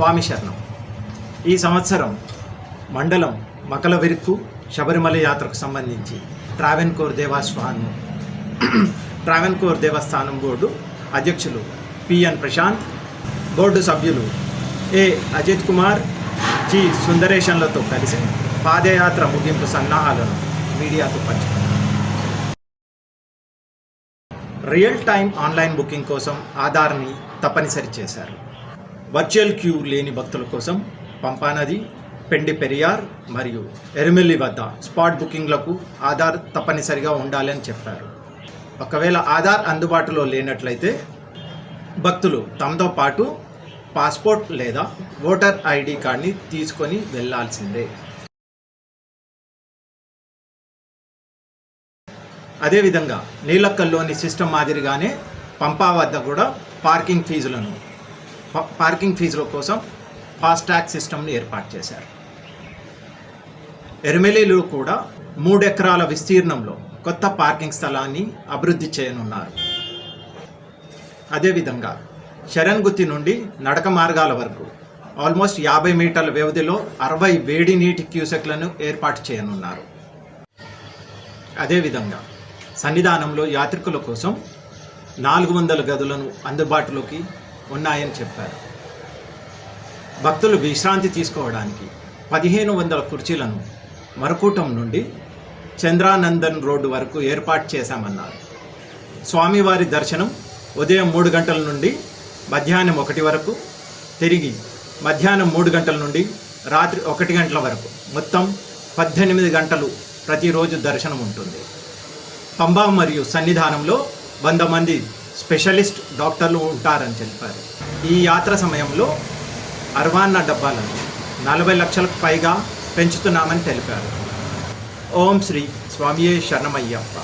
స్వామి శరణం. ఈ సంవత్సరం మండలం మకలవిరుక్కు శబరిమల యాత్రకు సంబంధించి ట్రావెన్కోర్ దేవస్థానం ట్రావెన్కోర్ దేవస్థానం బోర్డు అధ్యక్షులు పిఎన్ ప్రశాంత్ బోర్డు సభ్యులు ఏ. అజిత్ కుమార్ జి. సుందరేషన్లతో కలిసి పాదయాత్ర ముగింపు సన్నాహాలను మీడియాతో పంచుకున్నారు. రియల్ టైం ఆన్లైన్ బుకింగ్ కోసం ఆధార్ని తప్పనిసరి చేశారు. వర్చువల్ క్యూ లేని భక్తుల కోసం పంపానది పెండి పెరియార్ మరియు ఎరుమెల్లి వద్ద స్పాట్ బుకింగ్లకు ఆధార్ తప్పనిసరిగా ఉండాలని చెప్పారు. ఒకవేళ ఆధార్ అందుబాటులో లేనట్లయితే భక్తులు తమతో పాటు పాస్పోర్ట్ లేదా ఓటర్ ఐడి కార్డ్ని తీసుకొని వెళ్ళాల్సిందే అదేవిధంగా నీలక్కల్లోని సిస్టమ్ మాదిరిగానే పంపా వద్ద కూడా పార్కింగ్ ఫీజులను పార్కింగ్ ఫీజుల కోసం ఫాస్టాగ్ సిస్టమ్ని ఏర్పాటు చేశారు. ఎరుమెలీలో కూడా మూడెకరాల విస్తీర్ణంలో కొత్త పార్కింగ్ స్థలాన్ని అభివృద్ధి చేయనున్నారు. అదేవిధంగా శరణ్గుత్తి నుండి నడక మార్గాల వరకు ఆల్మోస్ట్ యాభై మీటర్ల వ్యవధిలో అరవై వేడి నీటి క్యూసెక్లను ఏర్పాటు చేయనున్నారు. అదేవిధంగా సన్నిధానంలో యాత్రికుల కోసం నాలుగు వందల గదులను అందుబాటులోకి ఉన్నాయని చెప్పారు. భక్తులు విశ్రాంతి తీసుకోవడానికి పదిహేను వందల కుర్చీలను మరకూటం నుండి చంద్రానందన్ రోడ్డు వరకు ఏర్పాటు చేశామన్నారు. స్వామివారి దర్శనం ఉదయం మూడు గంటల నుండి మధ్యాహ్నం ఒకటి వరకు తిరిగి మధ్యాహ్నం మూడు గంటల నుండి రాత్రి ఒకటి గంటల వరకు. మొత్తం పద్దెనిమిది గంటలు ప్రతిరోజు దర్శనం ఉంటుంది పంబా మరియు సన్నిధానంలో వంద మంది స్పెషలిస్ట్ డాక్టర్లు ఉంటారని తెలిపారు ఈ యాత్ర సమయంలో అర్వాన్న డబ్బాలను నలభై లక్షలకు పైగా పెంచుతున్నామని తెలిపారు. ఓం శ్రీ స్వామియే శరణమయ్యప్ప.